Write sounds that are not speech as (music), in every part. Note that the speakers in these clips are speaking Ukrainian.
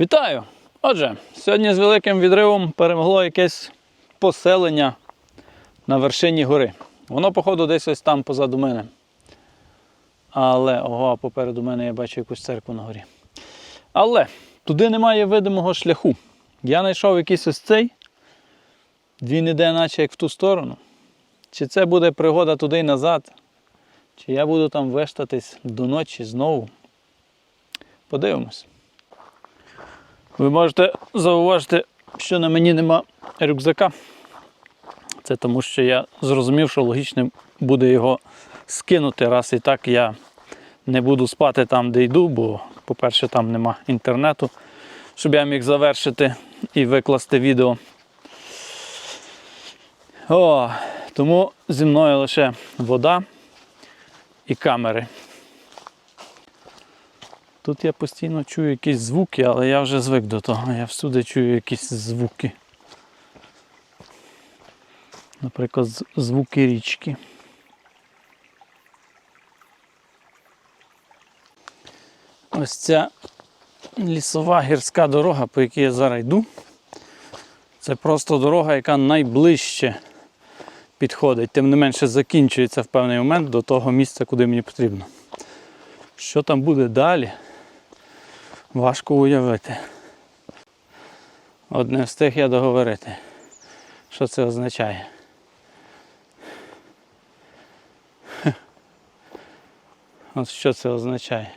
Вітаю! Отже, сьогодні з великим відривом перемогло якесь поселення на вершині гори. Воно, походу, десь ось там позаду мене. Але, ого, попереду мене я бачу якусь церкву на горі. Але туди немає видимого шляху. Я знайшов якийсь ось цей. Він іде, наче як в ту сторону. Чи це буде пригода туди й назад, чи я буду там вештатись до ночі знову. Подивимось. Ви можете зауважити, що на мені нема рюкзака. Це тому, що я зрозумів, що логічним буде його скинути, раз і так я не буду спати там, де йду, бо, по-перше, там нема інтернету, щоб я міг завершити і викласти відео. О, тому зі мною лише вода і камери. Тут я постійно чую якісь звуки, але я вже звик до того. Я всюди чую якісь звуки. Наприклад, звуки річки. Ось ця лісова гірська дорога, по якій я зараз йду. Це просто дорога, яка найближче підходить, тим не менше закінчується в певний момент до того місця, куди мені потрібно. Що там буде далі? Важко уявити. От не встиг я договорити. Що це означає? (laughs) От що це означає?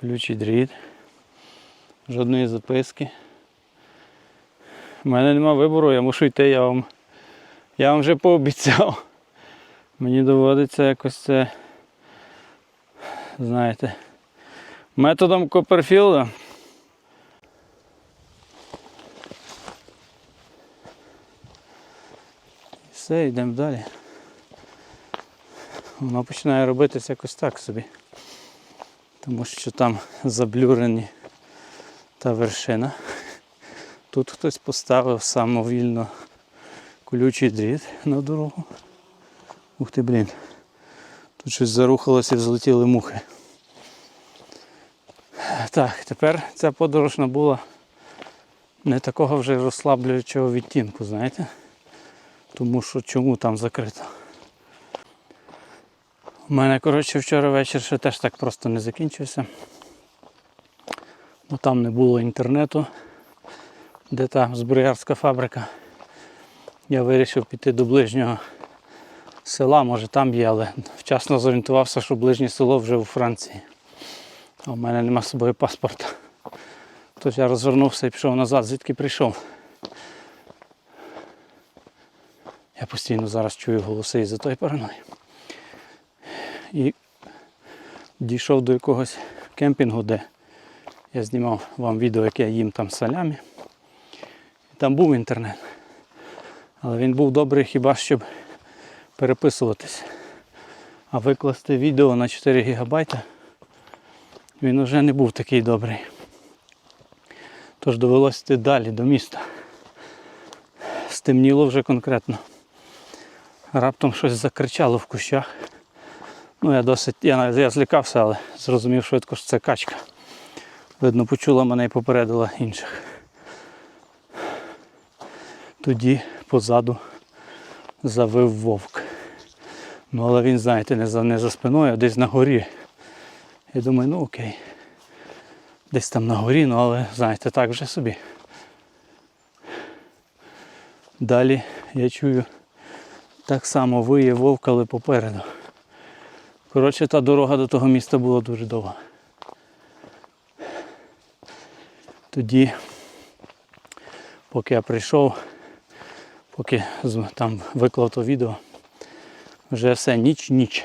Ключий дріт. Жодної записки. У мене нема вибору, я мушу йти, я вам, я вам вже пообіцяв. Мені доводиться якось це, знаєте, методом Копперфілда. Все, йдемо далі. Воно починає робитися якось так собі. Тому що там заблюрені та вершина. Тут хтось поставив самовільно колючий дріт на дорогу. Ух ти, блін. Тут щось зарухалося і взлетіли мухи. Так, тепер ця подорож набула не такого вже розслаблюючого відтінку, знаєте? Тому що чому там закрито? У мене, коротше, вчора вечір ще теж так просто не закінчився. Бо там не було інтернету, де та зброярська фабрика. Я вирішив піти до ближнього села, може там є, але вчасно зорієнтувався, що ближнє село вже у Франції. А в мене нема з собою паспорта. Тож я розвернувся і пішов назад, звідки прийшов. Я постійно зараз чую голоси із-за тої параної. І дійшов до якогось кемпінгу, де я знімав вам відео, як я їм там салямі. І там був інтернет. Але він був добрий хіба щоб переписуватись. А викласти відео на 4 гігабайта він вже не був такий добрий. Тож довелося йти далі до міста. Стемніло вже конкретно. Раптом щось закричало в кущах. Ну, я досить, я, я злякався, але зрозумів швидко, що це качка. Видно, почула мене і попередила інших. Тоді позаду завив вовк. Ну, але він, знаєте, не за, не за спиною, а десь на горі. Я думаю, ну окей. Десь там на горі, ну але знаєте, так вже собі. Далі я чую так само виє вовк, але попереду. Коротше, та дорога до того міста була дуже довга. Тоді, поки я прийшов, поки там виклав то відео, вже все ніч, ніч.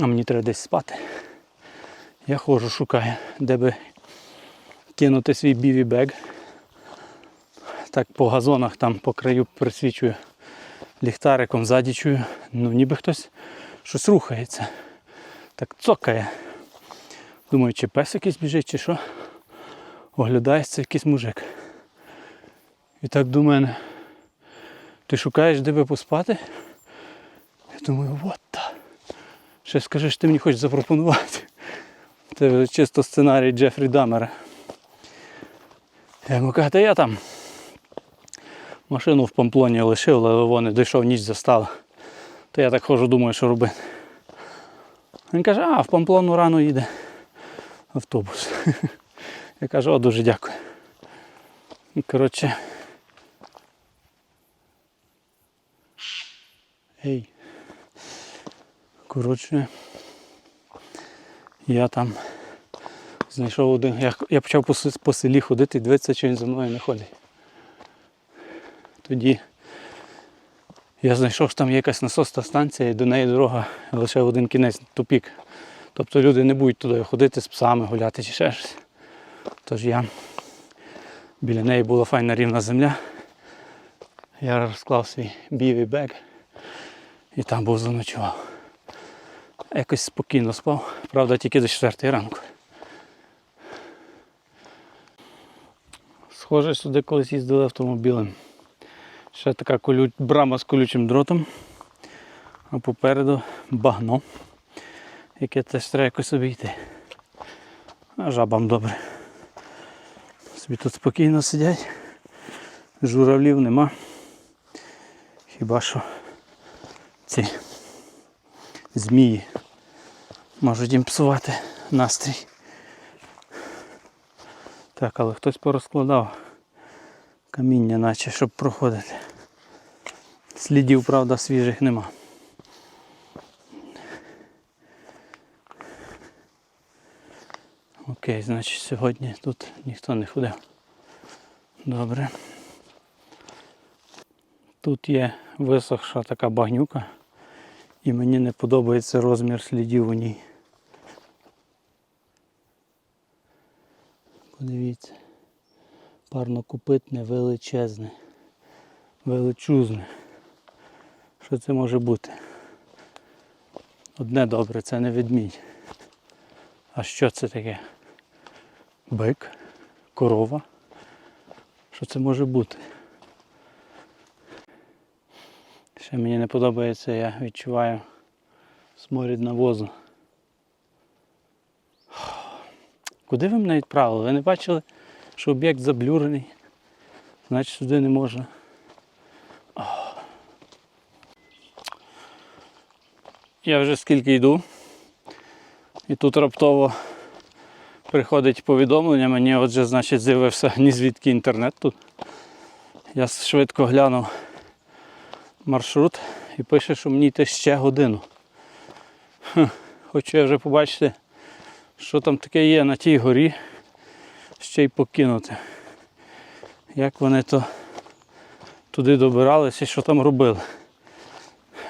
А мені треба десь спати. Я ходжу, шукаю, де би кинути свій біві бег. Так по газонах там по краю присвічую ліхтариком ззаді чую. Ну ніби хтось щось рухається. Так цокає. Думаю, чи пес якийсь біжить, чи що. Оглядається якийсь мужик. І так до мене. Ти шукаєш, де би поспати? Я думаю, та. Ще скажи, що ти мені хочеш запропонувати. Це чисто сценарій Джефрі Дамера. Я йому кажу, та я там машину в Памплоні лишив, але вони дійшов ніч застала. То я так ходжу, думаю, що робити. Він каже, а в Памплону рано їде автобус. (laughs) Я кажу, о, дуже дякую. Коротше. Ей. Коротше. Я там знайшов один. Я, я почав по, по селі ходити дивитися, чи він за мною не ходить. Тоді я знайшов, що там є якась насосна станція і до неї дорога лише один кінець тупік. Тобто люди не будуть туди ходити з псами гуляти чи ще щось. Тож я біля неї була файна рівна земля. Я розклав свій біві бек і там був заночував. Якось спокійно спав, правда, тільки до 4 ранку. Схоже, сюди колись їздили автомобілем. Ще така колю... брама з колючим дротом, а попереду багно, яке теж треба якось обійти. А жабам добре. Собі тут спокійно сидять, журавлів нема. Хіба що ці змії можуть їм псувати настрій. Так, але хтось порозкладав каміння, наче щоб проходити. Слідів, правда, свіжих нема. Окей, значить сьогодні тут ніхто не ходив. Добре. Тут є висохша така багнюка, і мені не подобається розмір слідів у ній. Подивіться. Парнокопитне величезне. Величузне. Що це може бути? Одне добре, це не ведмідь. А що це таке? Бик? Корова? Що це може бути? Ще мені не подобається, я відчуваю сморід навозу. Куди ви мене відправили? Ви не бачили, що об'єкт заблюрений? Значить сюди не можна. Я вже скільки йду. І тут раптово приходить повідомлення, мені отже, значить, з'явився ні звідки інтернет тут. Я швидко глянув маршрут і пише, що мені йти ще годину. Хочу я вже побачити, що там таке є на тій горі, ще й покинути. Як вони то туди добиралися і що там робили.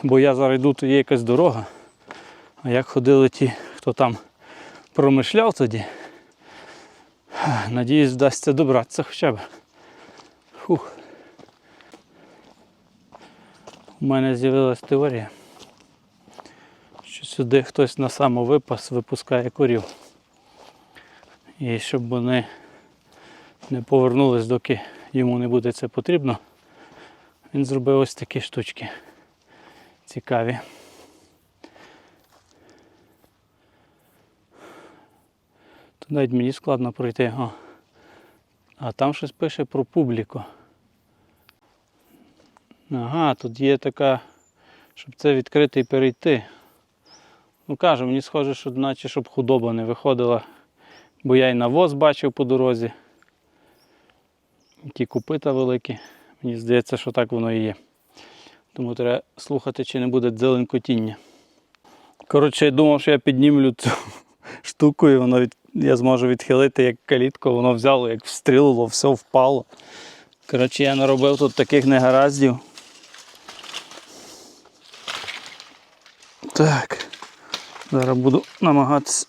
Бо я зараз йду, то є якась дорога. А як ходили ті, хто там промишляв тоді, надіюсь, вдасться добратися хоча б. Фух. У мене з'явилась теорія, що сюди хтось на самовипас випускає корів. І щоб вони не повернулись, доки йому не буде це потрібно, він зробив ось такі штучки цікаві. Тут навіть мені складно пройти. О. А там щось пише про публіку. Ага, тут є така, щоб це відкрити і перейти. Ну кажу, мені схоже, що наче щоб худоба не виходила, бо я і навоз бачив по дорозі. Ті купита великі. Мені здається, що так воно і є. Тому треба слухати, чи не буде дзеленкотіння. Коротше, я думав, що я піднімлю цю (laughs) штуку і воно від... я зможу відхилити як калітку, воно взяло, як встрілило, все впало. Коротше, я наробив тут таких негараздів. Так. Зараз буду намагатися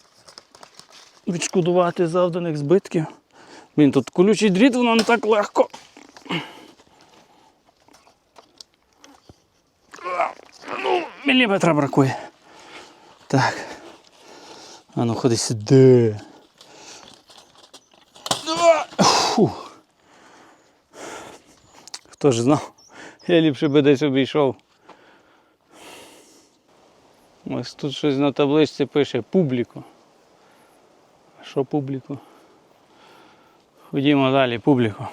відшкодувати завданих збитків. Він тут колючий дріт, воно не так легко. Ну, міліметра бракує. Так. А ну ходи сюди. Фу. Хто ж знав? Я ліпше би десь обійшов. Ось тут щось на табличці пише публіку. Що публіку? Ходімо далі, публіку.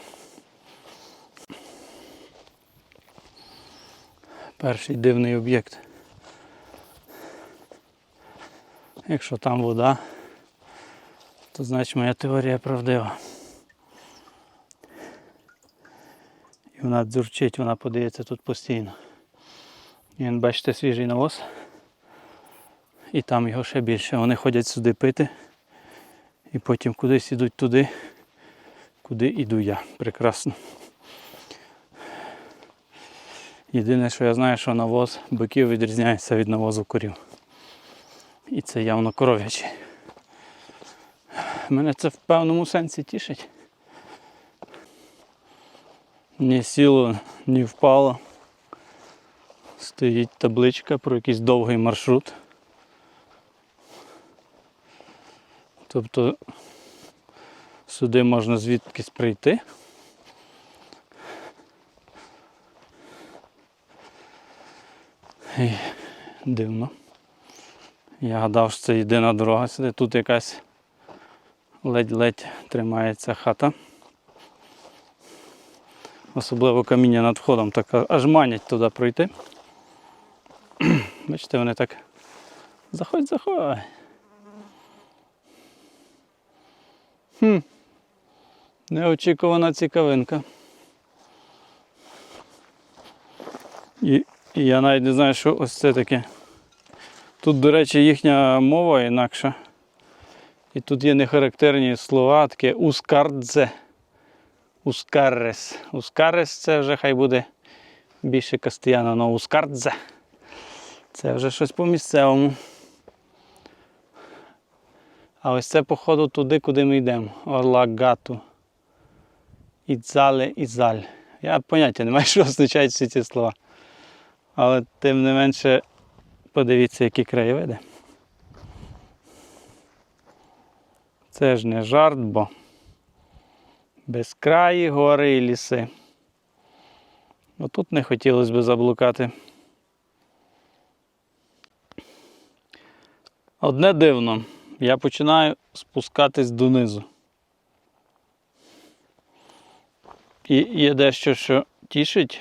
Перший дивний об'єкт. Якщо там вода, то значить моя теорія правдива. І вона дзурчить, вона подається тут постійно. І він, бачите, свіжий навоз. І там його ще більше. Вони ходять сюди пити. І потім кудись ідуть туди, куди іду я. Прекрасно. Єдине, що я знаю, що навоз биків відрізняється від навозу корів. І це явно коров'ячий. Мене це в певному сенсі тішить. Ні сіло, ні впало. Стоїть табличка про якийсь довгий маршрут. Тобто сюди можна звідкись прийти. І дивно. Я гадав, що це єдина дорога сюди. Тут якась ледь-ледь тримається хата. Особливо каміння над входом, так аж манять туди пройти. (clears throat) Бачите, вони так. Заходь, заходь. Хм. Неочікувана цікавинка. І, і я навіть не знаю, що ось це таке. Тут, до речі, їхня мова інакша. І тут є нехарактерні слова, таке ускардзе. Ускаррес. Ускаррес це вже хай буде більше кастияна, але ускардзе. Це вже щось по місцевому. А ось це, походу, туди, куди ми йдемо. Орлагату. Ідзале, ізаль. Я поняття не маю, що означають всі ці слова. Але тим не менше, подивіться, які краєвиди. Це ж не жарт, бо безкраї гори і ліси. Отут не хотілося б заблукати. Одне дивно, я починаю спускатись донизу. І є дещо, що тішить.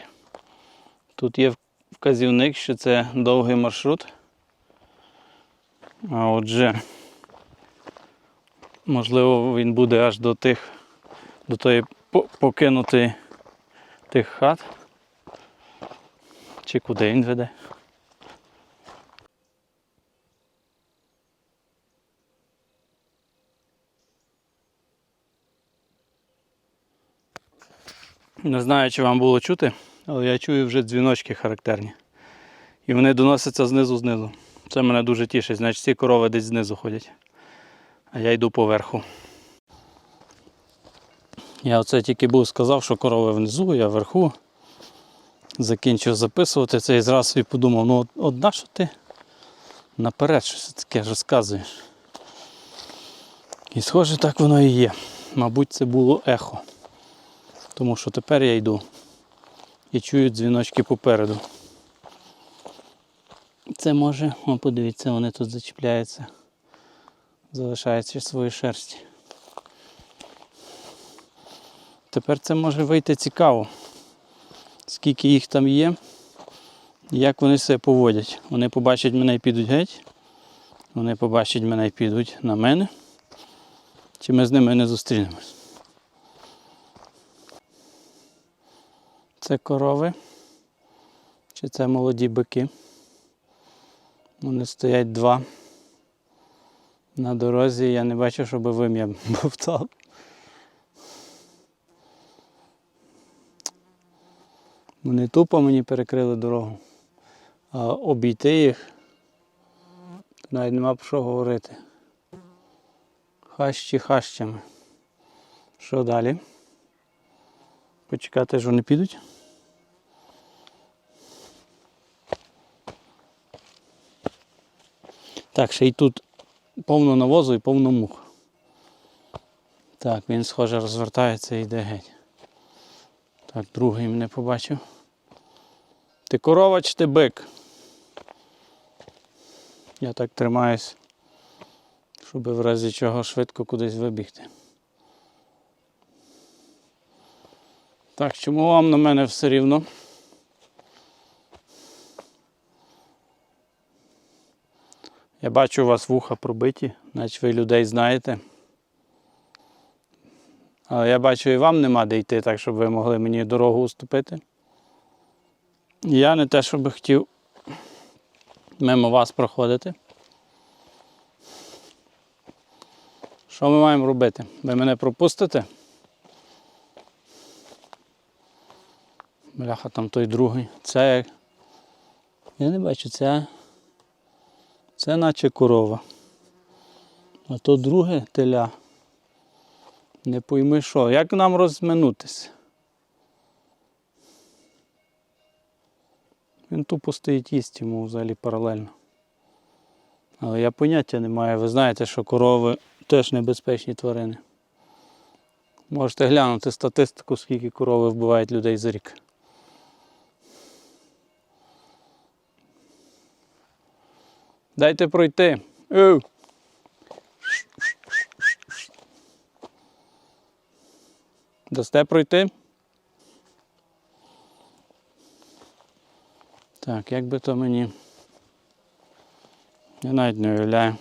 Тут є вказівник, що це довгий маршрут. А отже, можливо, він буде аж до тих, до тої по- покинутої тих хат. Чи куди він веде? Не знаю, чи вам було чути, але я чую вже дзвіночки характерні. І вони доносяться знизу знизу. Це мене дуже тішить, значить ці корови десь знизу ходять. А я йду поверху. Я оце тільки був сказав, що корови внизу, я вверху. Закінчив записувати це і зразу собі подумав, ну от, от на що ти наперед щось таке розказуєш. І схоже, так воно і є. Мабуть, це було ехо. Тому що тепер я йду і чую дзвіночки попереду. Це може, о, подивіться, вони тут зачіпляються, залишаються свої шерсті. Тепер це може вийти цікаво, скільки їх там є, як вони себе поводять. Вони побачать мене і підуть геть, вони побачать мене і підуть на мене, чи ми з ними не зустрінемось. Це корови, чи це молоді бики. Вони стоять два. На дорозі я не бачу, щоб вим'я (laughs) бовтав. Вони тупо мені перекрили дорогу. А обійти їх навіть нема про що говорити. Хащі хащами. Що далі? Почекати, що вони підуть. Так, ще й тут повно навозу і повно мух. Так, він схоже розвертається і йде геть. Так, другий мене побачив. Ти корова чи ти бик? Я так тримаюсь, щоб в разі чого швидко кудись вибігти. Так, чому вам на мене все рівно? Я бачу у вас вуха пробиті, наче ви людей знаєте. Але я бачу і вам нема де йти, так щоб ви могли мені дорогу уступити. Я не те, щоб хотів мимо вас проходити. Що ми маємо робити? Ви мене пропустите? Бляха, там той другий. Це. Я не бачу, це. Це наче корова. А то друге теля. Не пойми що. Як нам розминутися? Він тупо стоїть їсть йому взагалі паралельно. Але я поняття не маю. Ви знаєте, що корови теж небезпечні тварини. Можете глянути статистику, скільки корови вбивають людей за рік. Дайте пройти. Оу. Дасте пройти? Так, як би то мені. Я навіть не уявляю.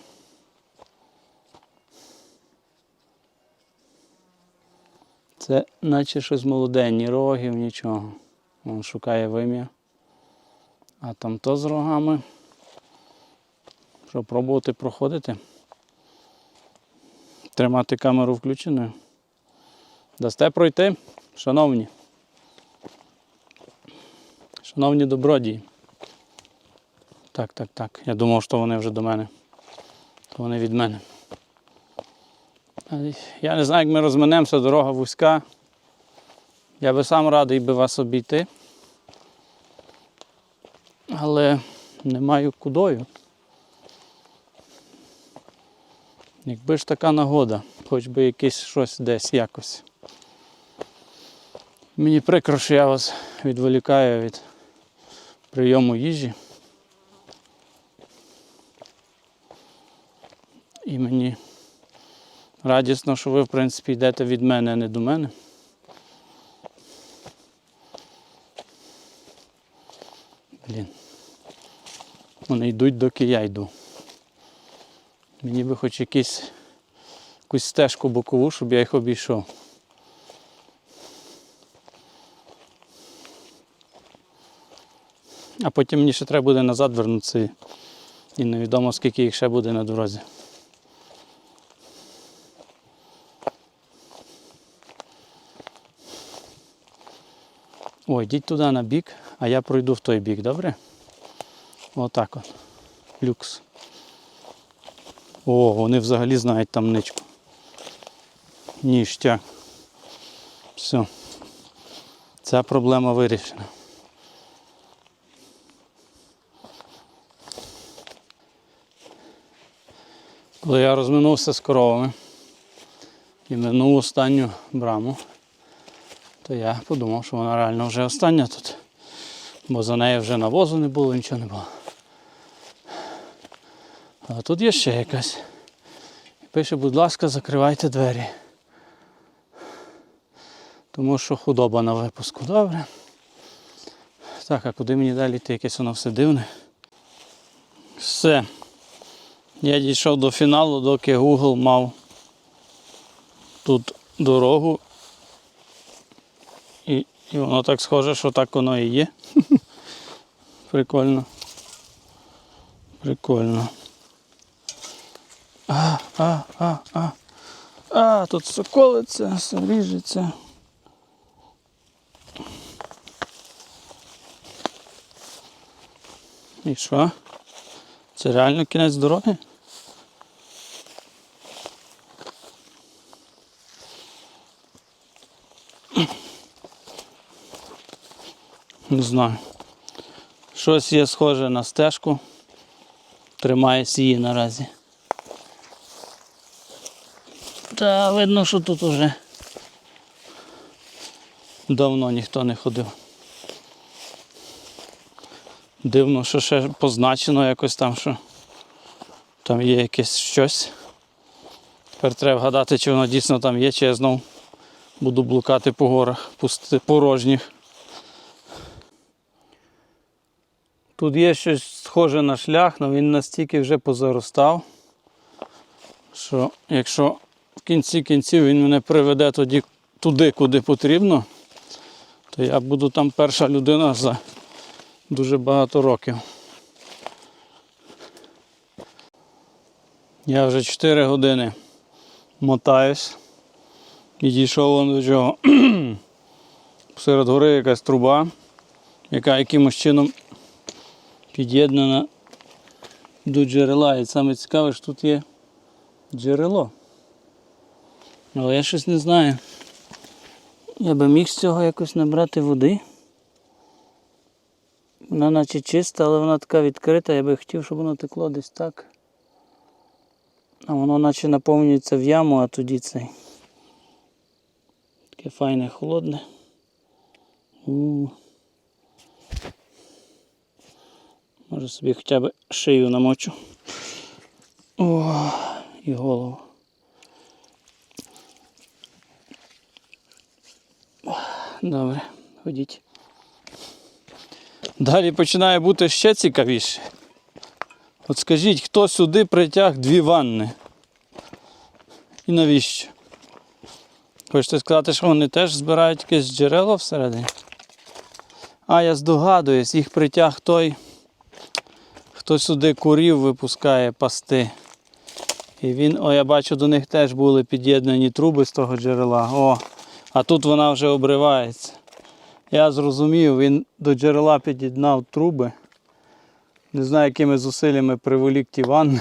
Це наче щось молоде, ні рогів, нічого. Він шукає вим'я. А там то з рогами. Що, пробувати проходити? Тримати камеру включеною. Дасте пройти, шановні. Шановні добродії. Так, так, так. Я думав, що вони вже до мене. То вони від мене. Я не знаю, як ми розминемося, дорога вузька. Я би сам радий би вас обійти. Але не маю кудою. Якби ж така нагода, хоч би якесь щось десь якось. Мені прикро, що я вас відволікаю від прийому їжі. І мені радісно, що ви, в принципі, йдете від мене, а не до мене. Блін. Вони йдуть, доки я йду. Мені би хоч якийсь, якусь стежку бокову, щоб я їх обійшов. А потім мені ще треба буде назад вернутися. І невідомо скільки їх ще буде на дорозі. Ой, йдіть туди на бік, а я пройду в той бік, добре? Отак от. Люкс. О, вони взагалі знають там ничку. Ніштяк. Все. Ця проблема вирішена. Коли я розминувся з коровами і минув останню браму, то я подумав, що вона реально вже остання тут. Бо за нею вже навозу не було, нічого не було. А тут є ще якась. Пише, будь ласка, закривайте двері. Тому що худоба на випуску. Добре. Так, а куди мені далі йти? Якесь воно все дивне. Все. Я дійшов до фіналу, доки Google мав тут дорогу. І, і воно так схоже, що так воно і є. (laughs) Прикольно. Прикольно. А, а, а, а. А, тут все колиться, все ріжеться. І що? Це реально кінець дороги? Не знаю. Щось є схоже на стежку. Тримаюсь її наразі. Та видно, що тут уже давно ніхто не ходив. Дивно, що ще позначено якось там, що там є якесь щось. Тепер треба вгадати, чи воно дійсно там є, чи я знов буду блукати по горах, пусти, порожніх. Тут є щось схоже на шлях, але він настільки вже позаростав, що якщо в кінці кінців він мене приведе тоді туди, куди потрібно, то я буду там перша людина за дуже багато років. Я вже 4 години мотаюсь. І дійшов вон до чого. (clears throat) Посеред гори якась труба, яка якимось чином під'єднана до джерела. І саме цікаве, що тут є джерело. Але я щось не знаю. Я би міг з цього якось набрати води. Вона наче чиста, але вона така відкрита. Я би хотів, щоб воно текло десь так. А воно наче наповнюється в яму, а тоді цей. Таке файне, холодне. У. Може собі хоча б шию намочу. О, і голову. Добре, ходіть. Далі починає бути ще цікавіше. От скажіть, хто сюди притяг дві ванни? І навіщо? Хочете сказати, що вони теж збирають якесь джерело всередині? А, я здогадуюсь, їх притяг той, хто сюди курів випускає пасти. І він, о, я бачу, до них теж були під'єднані труби з того джерела. О, а тут вона вже обривається. Я зрозумів, він до джерела під'єднав труби. Не знаю, якими зусиллями приволік ті ванни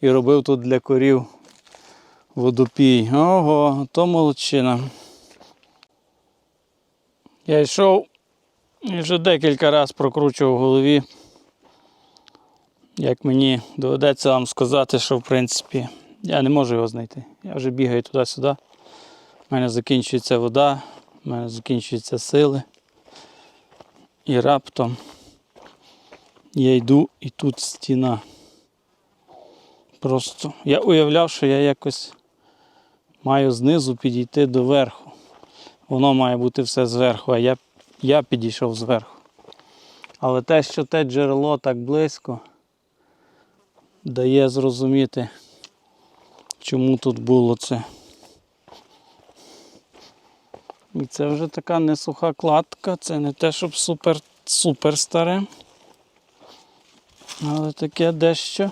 і робив тут для корів водопій. Ого, то молодчина. Я йшов і вже декілька разів прокручував в голові. Як мені доведеться вам сказати, що в принципі я не можу його знайти. Я вже бігаю туди-сюди. У мене закінчується вода, у мене закінчуються сили. І раптом я йду і тут стіна. Просто я уявляв, що я якось маю знизу підійти до верху. Воно має бути все зверху, а я, я підійшов зверху. Але те, що те джерело так близько, дає зрозуміти, чому тут було це. І це вже така не суха кладка, це не те, щоб супер, супер старе. Але таке дещо.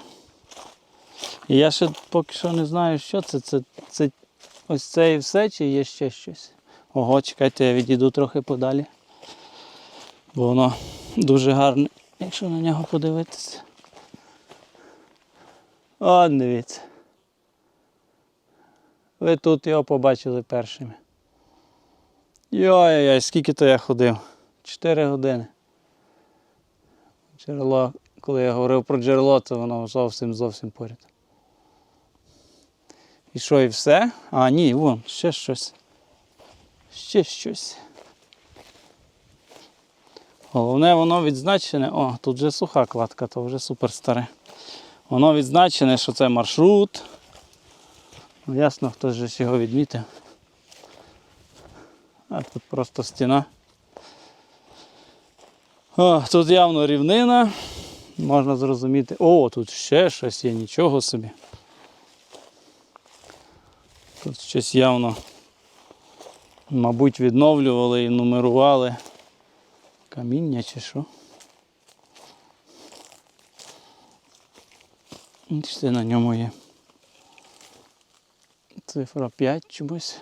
І я ще поки що не знаю, що це. Це, це ось це і все, чи є ще щось. Ого, чекайте, я відійду трохи подалі. Бо воно дуже гарне, якщо на нього подивитися. О, дивіться. Ви тут його побачили першими. Йой-йой, скільки то я ходив? Чотири години. Джерело, коли я говорив про джерело, то воно зовсім зовсім поряд. І що, і все? А, ні, вон, ще щось. Ще щось. Головне, воно відзначене. О, тут вже суха кладка, то вже супер старе. Воно відзначене, що це маршрут. Ну, ясно, хтось же його відмітив. А тут просто стіна. О, тут явно рівнина. Можна зрозуміти. О, тут ще щось є, нічого собі. Тут щось явно, мабуть, відновлювали і нумерували. Каміння чи що. Бачите, на ньому є. Цифра 5 чомусь.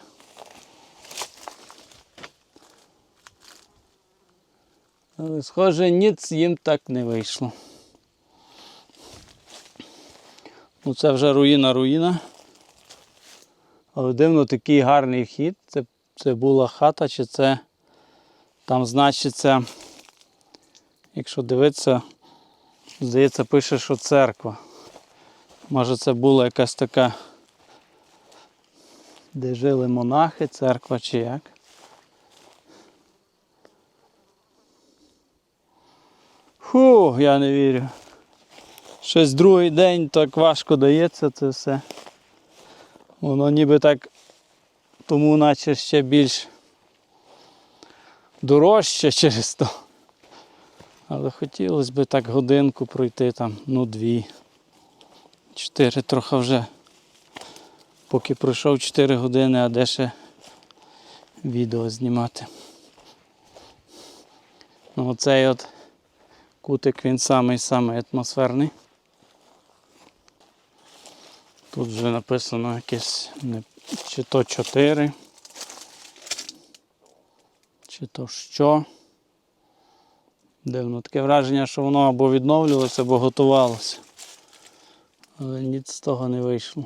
Але, схоже, ніц їм так не вийшло. Ну це вже руїна руїна. Але дивно такий гарний вхід. Це, це була хата, чи це там значиться, якщо дивитися, здається, пише, що церква. Може це була якась така, де жили монахи, церква чи як. Фу, я не вірю. Щось другий день так важко дається це все. Воно ніби так тому наче ще більш дорожче через то. Але хотілося б так годинку пройти там, ну дві. Чотири трохи вже. Поки пройшов 4 години, а де ще відео знімати. Ну оцей от кутик він самий самий атмосферний. Тут вже написано якесь чи то 4, чи то що. Дивно таке враження, що воно або відновлювалося, або готувалося. Але ніц з того не вийшло.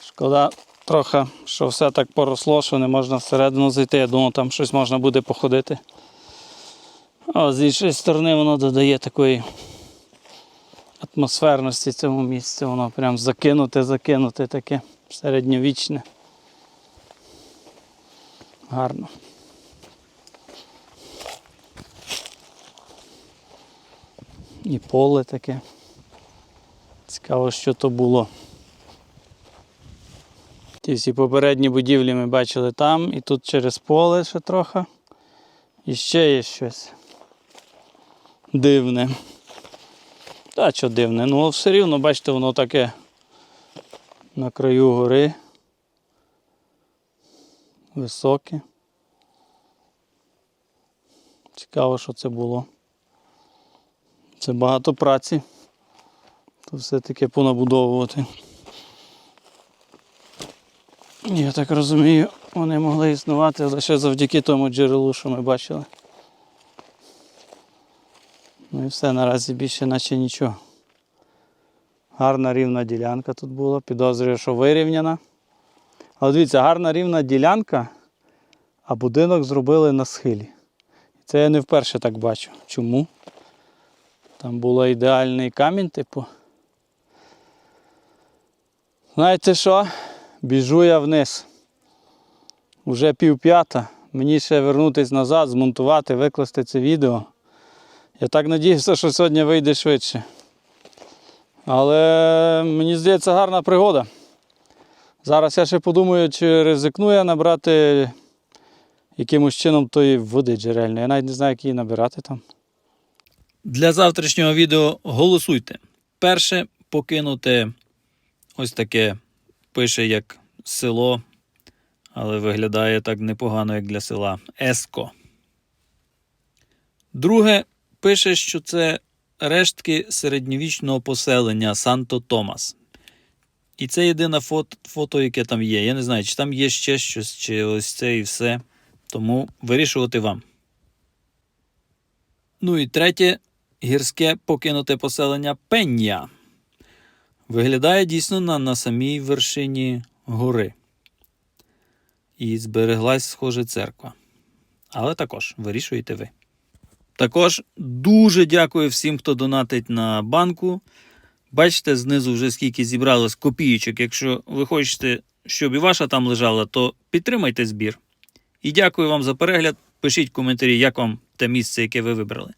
Шкода трохи, що все так поросло, що не можна всередину зайти. Я думав, там щось можна буде походити. А з іншої сторони воно додає такої атмосферності цьому місцю. Воно прям закинуте, закинуте таке середньовічне. Гарно. І поле таке. Цікаво, що то було. Ті всі попередні будівлі ми бачили там, і тут через поле ще трохи. І ще є щось дивне. Та що дивне, ну все рівно, бачите, воно таке на краю гори. Високе. Цікаво, що це було. Це багато праці. То все-таки понабудовувати. Я так розумію, вони могли існувати лише завдяки тому джерелу, що ми бачили. Ну і все, наразі більше наче нічого. Гарна рівна ділянка тут була, підозрюю, що вирівняна. Але дивіться, гарна рівна ділянка, а будинок зробили на схилі. Це я не вперше так бачу. Чому? Там був ідеальний камінь, типу. Знаєте що? Біжу я вниз. Уже пів п'ята. Мені ще вернутися назад, змонтувати, викласти це відео. Я так надіявся, що сьогодні вийде швидше. Але мені здається гарна пригода. Зараз я ще подумаю, чи ризикну я набрати якимось чином тої води джерельної. Я навіть не знаю, як її набирати там. Для завтрашнього відео голосуйте. Перше покинути ось таке пише як село, але виглядає так непогано, як для села. Еско. Друге пише, що це рештки середньовічного поселення Санто Томас. І це єдине фото, фото, яке там є. Я не знаю, чи там є ще щось, чи ось це і все. Тому вирішувати вам. Ну і третє гірське покинуте поселення Пення. Виглядає дійсно на, на самій вершині гори. І збереглась, схоже, церква. Але також вирішуєте ви. Також дуже дякую всім, хто донатить на банку. Бачите, знизу вже скільки зібралось копійочок. Якщо ви хочете, щоб і ваша там лежала, то підтримайте збір. І дякую вам за перегляд. Пишіть коментарі, як вам те місце, яке ви вибрали.